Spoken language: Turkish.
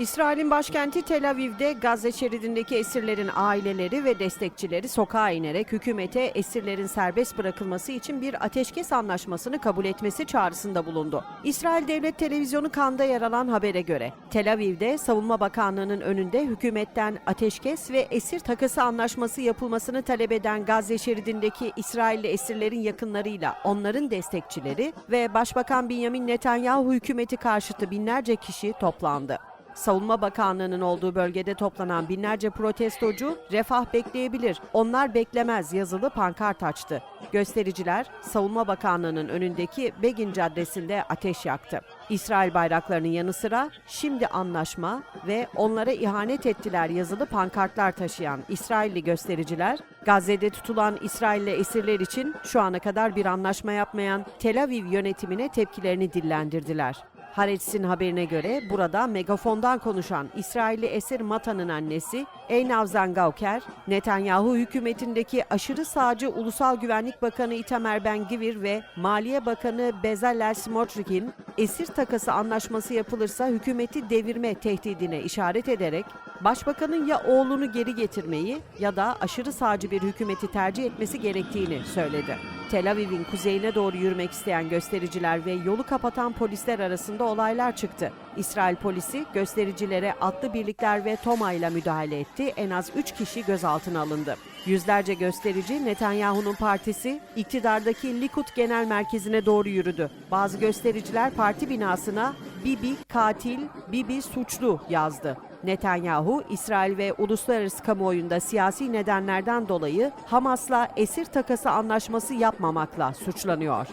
İsrail'in başkenti Tel Aviv'de Gazze şeridindeki esirlerin aileleri ve destekçileri sokağa inerek hükümete esirlerin serbest bırakılması için bir ateşkes anlaşmasını kabul etmesi çağrısında bulundu. İsrail Devlet Televizyonu Kanda yer alan habere göre Tel Aviv'de Savunma Bakanlığı'nın önünde hükümetten ateşkes ve esir takası anlaşması yapılmasını talep eden Gazze şeridindeki İsrailli esirlerin yakınlarıyla onların destekçileri ve Başbakan Benjamin Netanyahu hükümeti karşıtı binlerce kişi toplandı. Savunma Bakanlığı'nın olduğu bölgede toplanan binlerce protestocu refah bekleyebilir, onlar beklemez yazılı pankart açtı. Göstericiler Savunma Bakanlığı'nın önündeki Begin Caddesi'nde ateş yaktı. İsrail bayraklarının yanı sıra şimdi anlaşma ve onlara ihanet ettiler yazılı pankartlar taşıyan İsrailli göstericiler Gazze'de tutulan İsrailli esirler için şu ana kadar bir anlaşma yapmayan Tel Aviv yönetimine tepkilerini dillendirdiler. Haaretz'in haberine göre burada megafondan konuşan İsrailli esir Mata'nın annesi Einav Zangauker, Netanyahu hükümetindeki aşırı sağcı Ulusal Güvenlik Bakanı Itamar Ben-Gvir ve Maliye Bakanı Bezalel Smotrik'in esir takası anlaşması yapılırsa hükümeti devirme tehdidine işaret ederek Başbakanın ya oğlunu geri getirmeyi ya da aşırı sağcı bir hükümeti tercih etmesi gerektiğini söyledi. Tel Aviv'in kuzeyine doğru yürümek isteyen göstericiler ve yolu kapatan polisler arasında olaylar çıktı. İsrail polisi göstericilere atlı birlikler ve TOMA ile müdahale etti. En az 3 kişi gözaltına alındı. Yüzlerce gösterici Netanyahu'nun partisi iktidardaki Likud Genel Merkezi'ne doğru yürüdü. Bazı göstericiler parti binasına Bibi katil, Bibi suçlu yazdı. Netanyahu, İsrail ve uluslararası kamuoyunda siyasi nedenlerden dolayı Hamas'la esir takası anlaşması yapmamakla suçlanıyor.